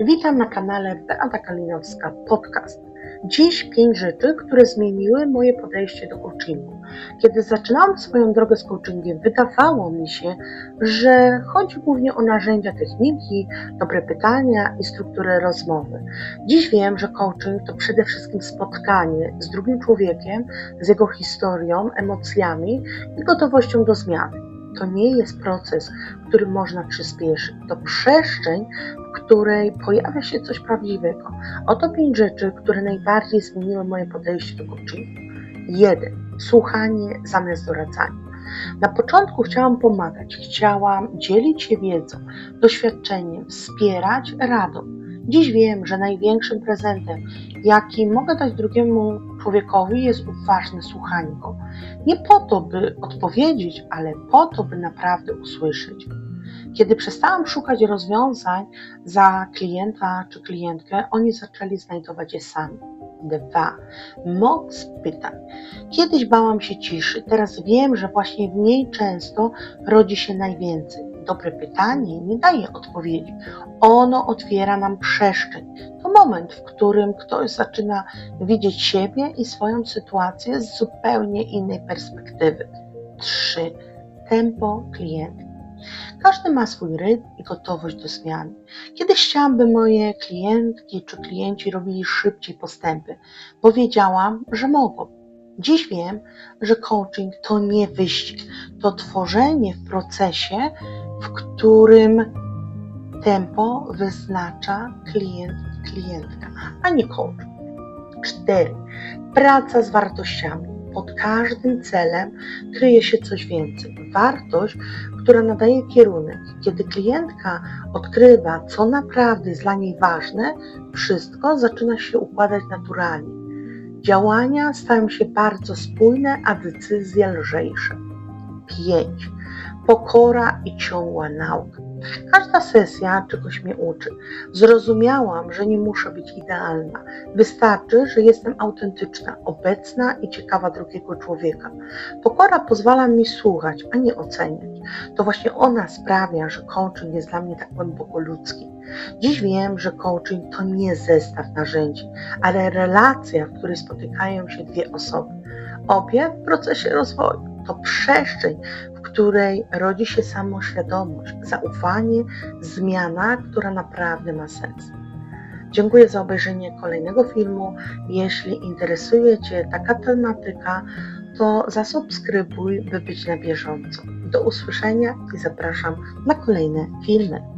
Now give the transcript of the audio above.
Witam na kanale Beata Kalinowska Podcast. Dziś pięć rzeczy, które zmieniły moje podejście do coachingu. Kiedy zaczynałam swoją drogę z coachingiem, wydawało mi się, że chodzi głównie o narzędzia techniki, dobre pytania i strukturę rozmowy. Dziś wiem, że coaching to przede wszystkim spotkanie z drugim człowiekiem, z jego historią, emocjami i gotowością do zmiany. To nie jest proces, który można przyspieszyć. To przestrzeń, w której pojawia się coś prawdziwego. Oto pięć rzeczy, które najbardziej zmieniły moje podejście do coachingu. Jeden. Słuchanie zamiast doradzania. Na początku chciałam pomagać, chciałam dzielić się wiedzą, doświadczeniem, wspierać radą. Dziś wiem, że największym prezentem, jaki mogę dać drugiemu człowiekowi, jest uważne słuchanie go. Nie po to, by odpowiedzieć, ale po to, by naprawdę usłyszeć. Kiedy przestałam szukać rozwiązań za klienta czy klientkę, oni zaczęli znajdować je sami. Dwa. Moc pytań. Kiedyś bałam się ciszy, teraz wiem, że właśnie w niej często rodzi się najwięcej. Dobre pytanie nie daje odpowiedzi. Ono otwiera nam przestrzeń. To moment, w którym ktoś zaczyna widzieć siebie i swoją sytuację z zupełnie innej perspektywy. Trzy. Tempo klienta. Każdy ma swój rytm i gotowość do zmiany. Kiedyś chciałam, by moje klientki czy klienci robili szybciej postępy, bo wiedziałam, że mogą. Dziś wiem, że coaching to nie wyścig, to tworzenie w procesie, w którym tempo wyznacza klient, klientka, a nie coach. Cztery. Praca z wartościami. Pod każdym celem kryje się coś więcej. Wartość, która nadaje kierunek. Kiedy klientka odkrywa, co naprawdę jest dla niej ważne, wszystko zaczyna się układać naturalnie. Działania stają się bardzo spójne, a decyzje lżejsze. 5. Pokora i ciągła nauka. Każda sesja czegoś mnie uczy. Zrozumiałam, że nie muszę być idealna. Wystarczy, że jestem autentyczna, obecna i ciekawa drugiego człowieka. Pokora pozwala mi słuchać, a nie oceniać. To właśnie ona sprawia, że coaching jest dla mnie tak głęboko ludzki. Dziś wiem, że coaching to nie zestaw narzędzi, ale relacja, w której spotykają się dwie osoby. Obie w procesie rozwoju. To przestrzeń, w której rodzi się samoświadomość, zaufanie, zmiana, która naprawdę ma sens. Dziękuję za obejrzenie kolejnego filmu. Jeśli interesuje Cię taka tematyka, to zasubskrybuj, by być na bieżąco. Do usłyszenia i zapraszam na kolejne filmy.